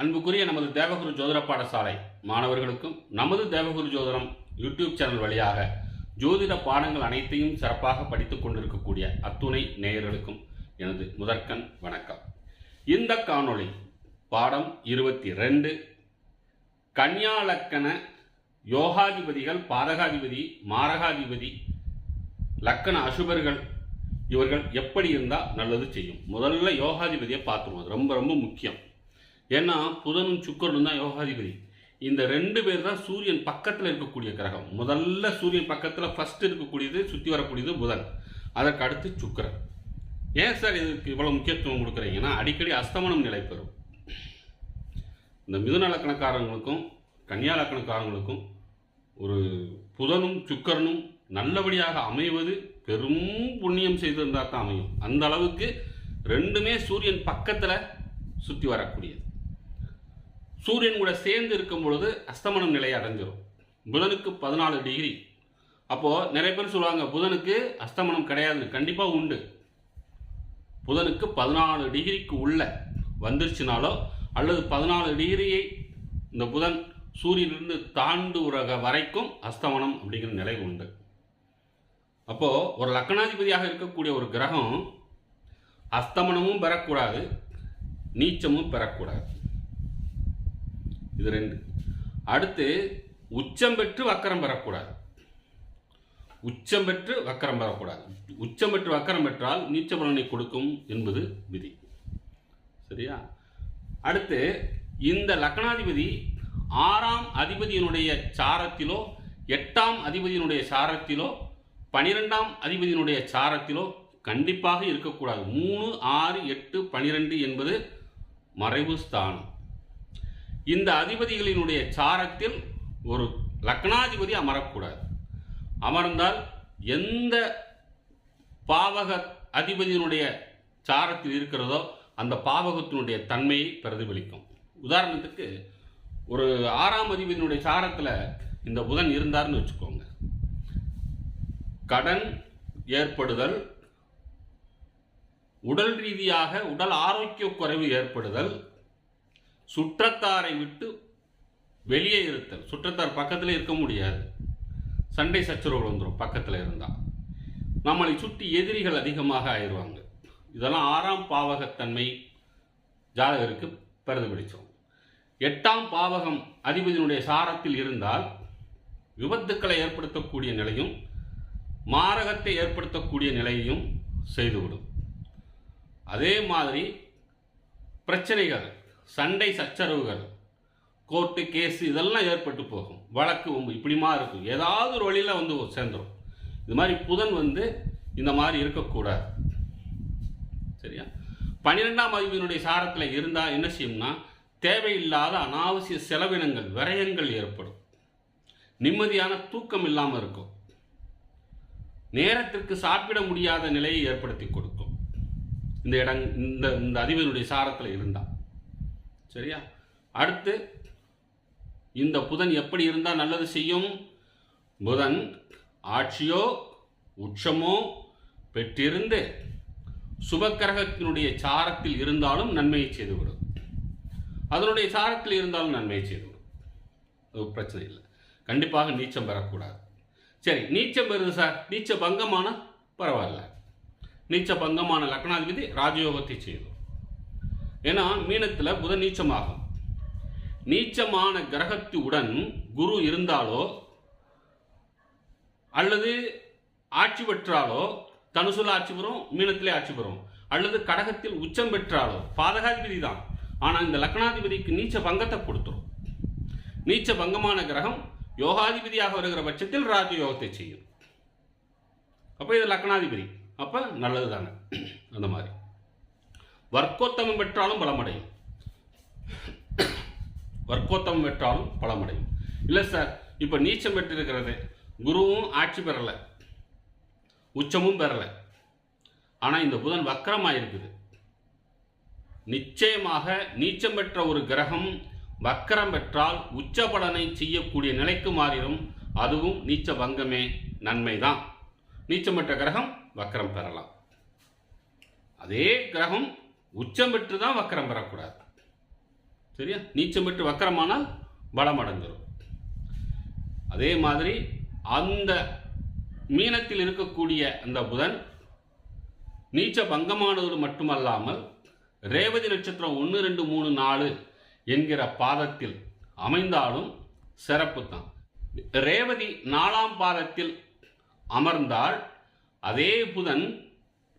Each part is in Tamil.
அன்புக்குரிய நமது தேவகுரு ஜோதிட பாடசாலை மாணவர்களுக்கும் நமது தேவகுரு ஜோதிடம் யூடியூப் சேனல் வழியாக ஜோதிட பாடங்கள் அனைத்தையும் சிறப்பாக படித்துக் கொண்டிருக்கக்கூடிய அத்துணை நேயர்களுக்கும் எனது முதற்கண் வணக்கம். இந்த காணொளி பாடம் இருபத்தி ரெண்டு கன்னியாலக்கண யோகாதிபதிகள் பாதகாதிபதி மாரகாதிபதி லக்கண அசுபர்கள் இவர்கள் எப்படி இருந்தால் நல்லது செய்யும். முதல்ல யோகாதிபதியை பார்த்துருவோம். அது ரொம்ப ரொம்ப முக்கியம். ஏன்னா புதனும் சுக்கரனும் தான் யோகாதிபதி. இந்த ரெண்டு பேர் தான் சூரியன் பக்கத்தில் இருக்கக்கூடிய கிரகம். முதல்ல சூரியன் பக்கத்தில் ஃபஸ்ட் இருக்கக்கூடியது சுற்றி வரக்கூடியது புதன். அதற்கு அடுத்து சுக்கரன். ஏன் சார் இதுக்கு இவ்வளோ முக்கியத்துவம் கொடுக்குறீங்கன்னா அடிக்கடி அஸ்தமனம் நிலை பெறும். இந்த மிதுன லக்கணக்காரங்களுக்கும் கன்னியா லக்கணக்காரங்களுக்கும் ஒரு புதனும் சுக்கரனும் நல்லபடியாக அமைவது பெரும் புண்ணியம் செய்திருந்தால் தான் அமையும். அந்த அளவுக்கு ரெண்டுமே சூரியன் பக்கத்தில் சுற்றி வரக்கூடியது. சூரியன் கூட சேர்ந்து இருக்கும் பொழுது அஸ்தமனம் நிலை அடைஞ்சிரும். புதனுக்கு பதினாலு டிகிரி அப்போது நிறைய பேர் சொல்லுவாங்க புதனுக்கு அஸ்தமனம் கிடையாது கண்டிப்பாக உண்டு. புதனுக்கு பதினாலு டிகிரிக்கு உள்ள வந்துருச்சுனாலோ அல்லது பதினாலு டிகிரியை இந்த புதன் சூரியனிலிருந்து தாண்டுறக வரைக்கும் அஸ்தமனம் அப்படிங்கிற நிலை உண்டு. அப்போது ஒரு லக்கணாதிபதியாக இருக்கக்கூடிய ஒரு கிரகம் அஸ்தமனமும் பெறக்கூடாது நீச்சமும் பெறக்கூடாது. இது ரெண்டு. அடுத்து உச்சம் பெற்று வக்கரம் பெறக்கூடாது. உச்சம் பெற்று வக்கரம் பெறக்கூடாது. உச்சம் பெற்று வக்கரம் பெற்றால் நீச்ச பலனை கொடுக்கும் என்பது விதி. சரியா? அடுத்து இந்த லக்னாதிபதி ஆறாம் அதிபதியினுடைய சாரத்திலோ எட்டாம் அதிபதியினுடைய சாரத்திலோ பனிரெண்டாம் அதிபதியினுடைய சாரத்திலோ கண்டிப்பாக இருக்கக்கூடாது. மூணு ஆறு எட்டு பனிரெண்டு என்பது மறைவு ஸ்தானம். இந்த அதிபதிகளினுடைய சாரத்தில் ஒரு லக்னாதிபதி அமரக்கூடாது. அமர்ந்தால் எந்த பாவக அதிபதியினுடைய சாரத்தில் இருக்கிறதோ அந்த பாவகத்தினுடைய தன்மையை பிரதிபலிக்கும். உதாரணத்துக்கு ஒரு ஆறாம் அதிபதியினுடைய சாரத்தில் இந்த புதன் இருந்தார்னு வச்சுக்கோங்க. கடன் ஏற்படுதல் உடல் ரீதியாக உடல் ஆரோக்கிய குறைவு ஏற்படுதல் சுற்றத்தாரை விட்டு வெளியே இருத்தல். சுற்றத்தார் பக்கத்தில் இருக்க முடியாது. சண்டை சச்சரவுகள் வந்துடும் பக்கத்தில் இருந்தால் நம்மளை சுற்றி எதிரிகள் அதிகமாக ஆயிடுவாங்க. இதெல்லாம் ஆறாம் பாவகத்தன்மை ஜாதகருக்கு பிரதிபலித்தோம் எட்டாம் பாவகம் அதிபதியினுடைய சாரத்தில் இருந்தால் விபத்துக்களை ஏற்படுத்தக்கூடிய நிலையும் மாரகத்தை ஏற்படுத்தக்கூடிய நிலையையும் செய்துவிடும். அதே மாதிரி பிரச்சனைகள். சண்டை சச்சரவுகள் கோர்ட்டு கேஸு இதெல்லாம் ஏற்பட்டு போகும். வழக்கு ஒம்பு இப்படிமா இருக்கும். ஏதாவது ஒரு வழியில் வந்து சேர்ந்துடும் இது மாதிரி புதன் வந்து இந்த மாதிரி இருக்கக்கூடாது. சரியா? பன்னிரெண்டாம் அறிவினுடைய சாரத்தில் இருந்தால் என்ன செய்யும்னா தேவையில்லாத அனாவசிய செலவினங்கள் விரயங்கள் ஏற்படும். நிம்மதியான தூக்கம் இல்லாமல் இருக்கும். நேரத்திற்கு சாப்பிட முடியாத நிலையை ஏற்படுத்தி கொடுக்கும். இந்த இடம் இந்த இந்த அறிவினுடைய சாரத்தில் இருந்தால் சரியா? அடுத்து இந்த புதன் எப்படி இருந்தால் நல்லது செய்யும்? புதன் ஆட்சியோ உச்சமோ பெற்றிருந்து சுபக்கிரகத்தினுடைய சாரத்தில் இருந்தாலும் நன்மையை செய்துவிடும். அதனுடைய சாரத்தில் இருந்தாலும் நன்மையை செய்துவிடும். அது ஒரு பிரச்சனை இல்லை. கண்டிப்பாக நீச்சம் பெறக்கூடாது. சரி நீச்சம் பெறுது சார். நீச்ச பங்கமான பரவாயில்ல. நீச்ச பங்கமான லக்னாதிபதி ராஜயோகத்தை செய்யும் ஏன்னா மீனத்தில் புதன் நீச்சமாகும். நீச்சமான கிரகத்துடன் குரு இருந்தாலோ அல்லது ஆட்சி பெற்றாலோ தனுசுல ஆட்சி பெறும் மீனத்திலே ஆட்சி பெறும். அல்லது கடகத்தில் உச்சம் பெற்றாலோ பாதகாதிபதி தான். ஆனால் இந்த லக்னாதிபதிக்கு நீச்ச பங்கத்தை கொடுத்துரும். நீச்ச பங்கமான கிரகம் யோகாதிபதியாக வருகிற பட்சத்தில் ராஜயோகத்தை செய்யும். அப்போ இது லக்னாதிபதி. அப்போ நல்லது தானே அந்த மாதிரி. வர்க்கோத்தமம் பெற்றாலும் பலமடையும். வர்க்கோத்தமம் பெற்றாலும் பலமடையும். இல்லை சார் இப்போ நீச்சம் பெற்றிருக்கிறது. குருவும் ஆட்சி பெறலை. உச்சமும் பெறலை. ஆனால் இந்த புதன் வக்கரமாக இருக்குது நிச்சயமாக நீச்சம் பெற்ற ஒரு கிரகம் வக்கரம் பெற்றால் உச்ச பலனை செய்யக்கூடிய நிலைக்கு மாறிடும். அதுவும் நீச்ச பங்கமே நன்மைதான். நீச்சம் பெற்ற கிரகம் வக்கரம் பெறலாம். அதே கிரகம் உச்சம் பெற்று தான் வக்கரம் பெறக்கூடாது. சரியா? நீச்சம் பெற்று வக்கரமானால் பலம் அடைஞ்சிரும் அதே மாதிரி அந்த மீனத்தில் இருக்கக்கூடிய அந்த புதன் நீச்ச பங்கமானது மட்டுமல்லாமல் ரேவதி நட்சத்திரம் ஒன்று ரெண்டு மூணு நாலு என்கிற பாதத்தில் அமைந்தாலும் சிறப்பு தான் ரேவதி நாலாம் பாதத்தில் அமர்ந்தால் அதே புதன்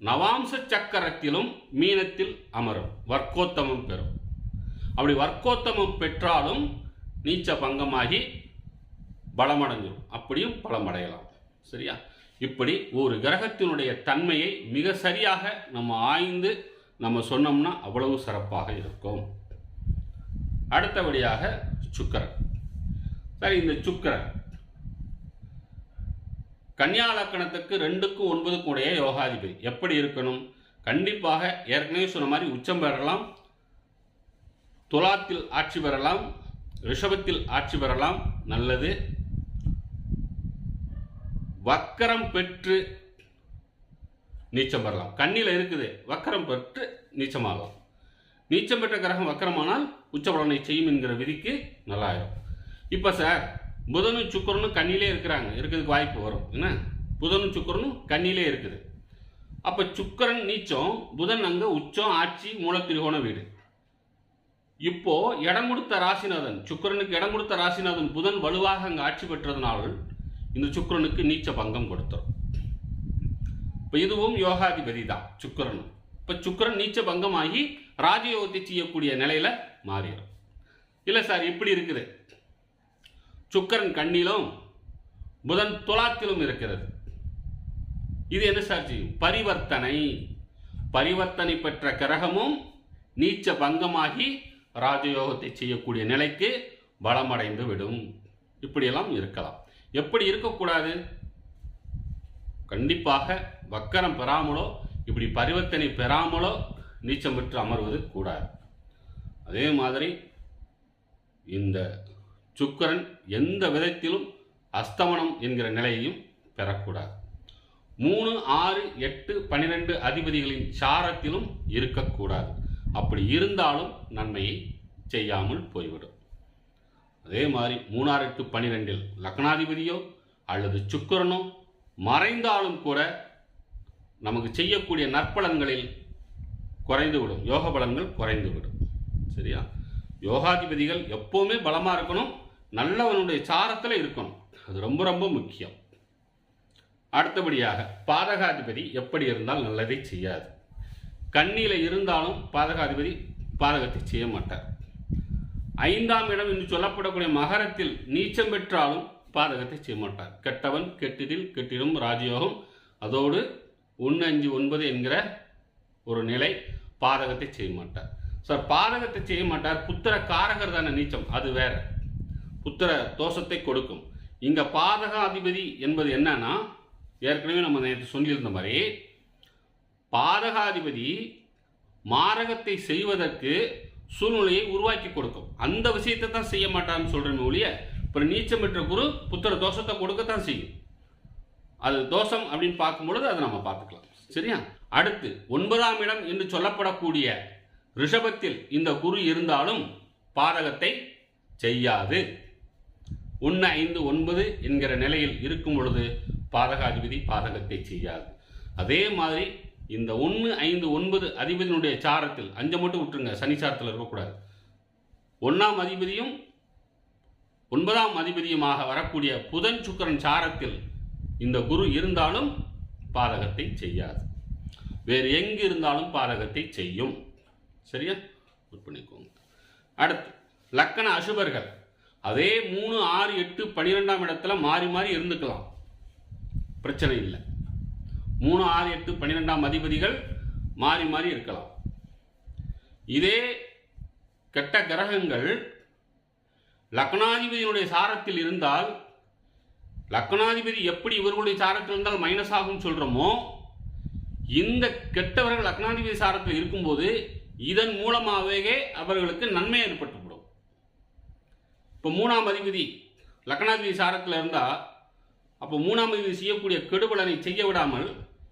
நவாம்ச சக்கரத்திலும் மீனத்தில் அமரும். வர்க்கோத்தமம் பெறும். அப்படி வர்க்கோத்தமம் பெற்றாலும் நீச்ச பங்கமாகி பலமடைஞ்சிடும் அப்படியும் பலமடையலாம். சரியா? இப்படி ஒரு கிரகத்தினுடைய தன்மையை மிக சரியாக நம்ம ஆய்ந்து நம்ம சொன்னோம்னா அவ்வளவு சிறப்பாக இருக்கும். அடுத்தபடியாக சுக்கிரன். சரி இந்த சுக்கிரன். கன்னியா லக்கணத்துக்கு ரெண்டுக்கும் ஒன்பதுக்கும் உடைய யோகாதிபதி. எப்படி இருக்கணும்? கண்டிப்பாக ஏற்கனவே சொன்ன மாதிரி உச்சம் பெறலாம். துலாத்தில் ஆட்சி பெறலாம். ரிஷபத்தில் ஆட்சி பெறலாம். நல்லது. வக்கரம் பெற்று நீச்சம் பெறலாம். கண்ணில் இருக்குது. வக்கரம் பெற்று நீச்சமாகலாம். நீச்சம் பெற்ற கிரகம் வக்கரமானால் உச்ச பலனை செய்யும் என்கிற விதிக்கு நல்லாயிரும். இப்போ சார் புதனும் சுக்கரனும் கண்ணிலே இருக்கிறாங்க. இருக்கிறதுக்கு வாய்ப்பு வரும். என்ன? புதனும் சுக்கரனும் கண்ணிலே இருக்குது. அப்போ சுக்கரன் நீச்சம் புதன் அங்கே உச்சம் ஆட்சி மூலத்திரிகோண வீடு. இப்போ இடம் கொடுத்த ராசிநாதன் சுக்கிரனுக்கு இடம் கொடுத்த ராசிநாதன் புதன் வலுவாக அங்கே ஆட்சி பெற்றதுனால் இந்த சுக்கிரனுக்கு நீச்ச பங்கம் கொடுத்துரும் இப்போ இதுவும் யோகாதிபதி தான் சுக்கரன் இப்போ சுக்கிரன் நீச்ச பங்கமாகி ராஜயோகத்தை செய்யக்கூடிய நிலையில் மாறிடும். இல்லை சார் இப்படி இருக்குது. சுக்கரன் கண்ணிலும் புதன் துலாத்திலும் இருக்கிறது. இது என்ன சார் செய்யும் பரிவர்த்தனை. பரிவர்த்தனை பெற்ற கிரகமும் நீச்ச பங்கமாகி ராஜயோகத்தை செய்யக்கூடிய நிலைக்கு பலமடைந்து விடும். இப்படியெல்லாம் இருக்கலாம். எப்படி இருக்கக்கூடாது? கண்டிப்பாக வக்கரம் பெறாமலோ இப்படி பரிவர்த்தனை பெறாமலோ நீச்சம் பெற்று அமர்வது கூடாது. அதே மாதிரி இந்த சுக்கரன் எந்த விதத்திலும் அஸ்தமனம் என்கிற நிலையையும் பெறக்கூடாது. மூணு ஆறு எட்டு பன்னிரெண்டு அதிபதிகளின் சாரத்திலும் இருக்கக்கூடாது. அப்படி இருந்தாலும் நன்மையை செய்யாமல் போய்விடும். அதே மாதிரி மூணாறு எட்டு பன்னிரெண்டில் லக்னாதிபதியோ அல்லது சுக்கிரனோ மறைந்தாலும் கூட நமக்கு செய்யக்கூடிய நற்பலன்களில் குறைந்துவிடும். யோக பலன்கள் குறைந்துவிடும். சரியா? யோகாதிபதிகள் எப்போவுமே பலமாக இருக்கணும். நல்லவனுடைய சாரத்தில் இருக்கணும். அது ரொம்ப ரொம்ப முக்கியம். அடுத்தபடியாக பாதகாதிபதி எப்படி இருந்தால் நல்லதை செய்யாது. கண்ணியில் இருந்தாலும் பாதகாதிபதி பாதகத்தை செய்ய மாட்டார். ஐந்தாம் இடம் என்று சொல்லப்படக்கூடிய மகரத்தில் நீச்சம் பெற்றாலும் பாதகத்தை செய்ய மாட்டார். கெட்டவன் கெட்டிடில் கெட்டிடும் ராஜயோகம். அதோடு ஒன்று அஞ்சு ஒன்பது என்கிற ஒரு நிலை பாதகத்தை செய்ய மாட்டார். சார் பாதகத்தை செய்ய மாட்டார். புத்திர காரகர் தானே நீச்சம். அது வேற. புத்திர தோஷத்தை கொடுக்கும். இங்க பாதகாதிபதி என்பது என்னன்னா ஏற்கனவே நம்ம நேற்று சொல்லியிருந்த மாதிரி பாதகாதிபதி மாரகத்தை செய்வதற்கு சூழ்நிலையை உருவாக்கி கொடுக்கும். அந்த விஷயத்தை தான் செய்ய மாட்டான்னு சொல்கிறேன் ஒழிய இப்போ நீச்சம் பெற்ற குரு புத்திர தோஷத்தை கொடுக்கத்தான் செய்யும். அது தோஷம் அப்படின்னு பார்க்கும்பொழுது அதை நம்ம பார்த்துக்கலாம். சரியா? அடுத்து ஒன்பதாம் இடம் என்று சொல்லப்படக்கூடிய ரிஷபத்தில் இந்த குரு இருந்தாலும் பாதகத்தை செய்யாது. ஒன்று ஐந்து ஒன்பது என்கிற நிலையில் இருக்கும் பொழுது பாதகாதிபதி பாதகத்தை செய்யாது. அதே மாதிரி இந்த ஒன்று ஐந்து ஒன்பது அதிபதியினுடைய சாரத்தில் அஞ்சை மட்டும் விட்டுருங்க சனி சாரத்தில் இருக்கக்கூடாது. ஒன்றாம் அதிபதியும் ஒன்பதாம் அதிபதியுமாக வரக்கூடிய புதன் சுக்கிரன் சாரத்தில் இந்த குரு இருந்தாலும் பாதகத்தை செய்யாது. வேறு எங்கு இருந்தாலும் பாதகத்தை செய்யும். சரியா? பண்ணிக்கோங்க. அடுத்து லக்கண அசுபர்கள். அதே மூணு ஆறு எட்டு பன்னிரெண்டாம் இடத்துல மாறி மாறி இருந்துக்கலாம். பிரச்சனை இல்லை. மூணு ஆறு எட்டு பன்னிரெண்டாம் அதிபதிகள் மாறி மாறி இருக்கலாம். இதே கெட்ட கிரகங்கள் லக்னாதிபதியினுடைய சாரத்தில் இருந்தால் லக்னாதிபதி எப்படி இவர்களுடைய சாரத்தில் இருந்தால் மைனஸ் ஆகும் சொல்கிறோமோ இந்த கெட்டவர்கள் லக்னாதிபதி சாரத்தில் இருக்கும்போது இதன் மூலமாகவே அவர்களுக்கு நன்மை ஏற்பட்டு இப்போ மூணாம் அதிபதி லக்னாதிபதி சாரத்தில் இருந்தால் அப்போ மூணாம் அதிபதி செய்யக்கூடிய கெடுபலனை செய்ய விடாமல்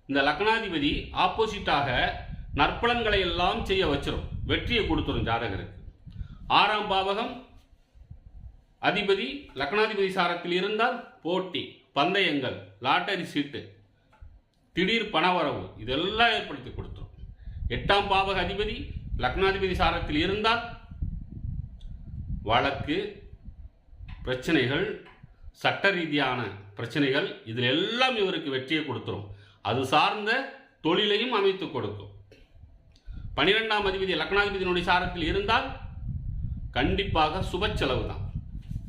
இந்த லக்னாதிபதி ஆப்போசிட்டாக நற்பலன்களை எல்லாம் செய்ய வச்சிடும் வெற்றியை கொடுத்துரும் ஜாதகருக்கு. ஆறாம் பாவகம் அதிபதி லக்னாதிபதி சாரத்தில் இருந்தால் போட்டி பந்தயங்கள் லாட்டரி சீட்டு திடீர் பணவரவு இதெல்லாம் ஏற்படுத்தி கொடுத்துரும். எட்டாம் பாவக அதிபதி லக்னாதிபதி சாரத்தில் இருந்தால் வழக்கு பிரச்சனைகள் சட்ட ரீதியான பிரச்சனைகள் இதில் எல்லாம் இவருக்கு வெற்றியை கொடுத்துரும். அது சார்ந்த தொழிலையும் அமைத்து கொடுக்கும். பனிரெண்டாம் அதிபதி லக்னாதிபதியினுடைய சாரத்தில் இருந்தால் கண்டிப்பாக சுப செலவு தான்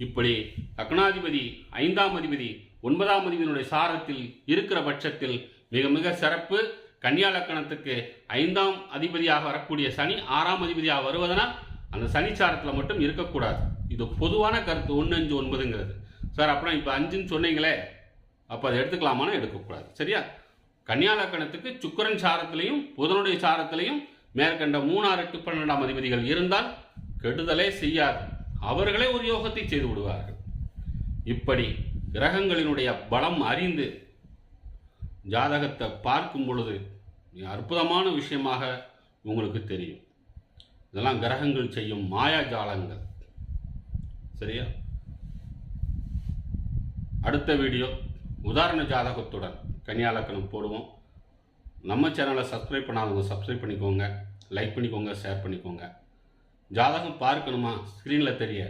இப்படி லக்னாதிபதி ஐந்தாம் அதிபதி ஒன்பதாம் அதிபதியினுடைய சாரத்தில் இருக்கிற பட்சத்தில் மிக மிக சிறப்பு. கன்னியா லக்கணத்துக்கு ஐந்தாம் அதிபதியாக வரக்கூடிய சனி ஆறாம் அதிபதியாக வருவதனால் அந்த சனி சாரத்தில் மட்டும் இருக்கக்கூடாது. இது பொதுவான கருத்து ஒன்று அஞ்சு ஒன்பதுங்கிறது. சார் அப்புறம் இப்போ அஞ்சுன்னு சொன்னீங்களே அப்போ அதை எடுத்துக்கலாமான்னு எடுக்கக்கூடாது. சரியா? கன்னியா லக்கணத்துக்கு சுக்கிரன் சாரத்திலையும் புதனுடைய சாரத்திலையும் மேற்கண்ட மூணாறு எட்டு பன்னெண்டாம் அதிபதிகள் இருந்தால் கெடுதலே செய்யாது. அவர்களே ஒரு யோகத்தை செய்து விடுவார்கள். இப்படி கிரகங்களினுடைய பலம் அறிந்து ஜாதகத்தை பார்க்கும் பொழுது அற்புதமான விஷயமாக உங்களுக்கு தெரியும். இதெல்லாம் கிரகங்கள் செய்யும் மாயாஜாலங்கள். சரியா? அடுத்த வீடியோ உதாரண ஜாதகத்துடன் கன்னியாலக்கணம் போடுவோம். நம்ம சேனலை சப்ஸ்கிரைப் பண்ணாதவங்க சப்ஸ்கிரைப் பண்ணிக்கோங்க லைக் பண்ணிக்கோங்க ஷேர் பண்ணிக்கோங்க. ஜாதகம் பார்க்கணுமா? ஸ்க்ரீனில் தெரிய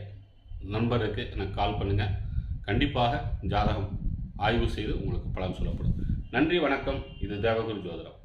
நண்பருக்கு எனக்கு கால் பண்ணுங்கள் கண்டிப்பாக ஜாதகம் ஆய்வு செய்து உங்களுக்கு பலன் சொல்லப்படும். நன்றி வணக்கம். இது தேவகுரு ஜோதிடம்.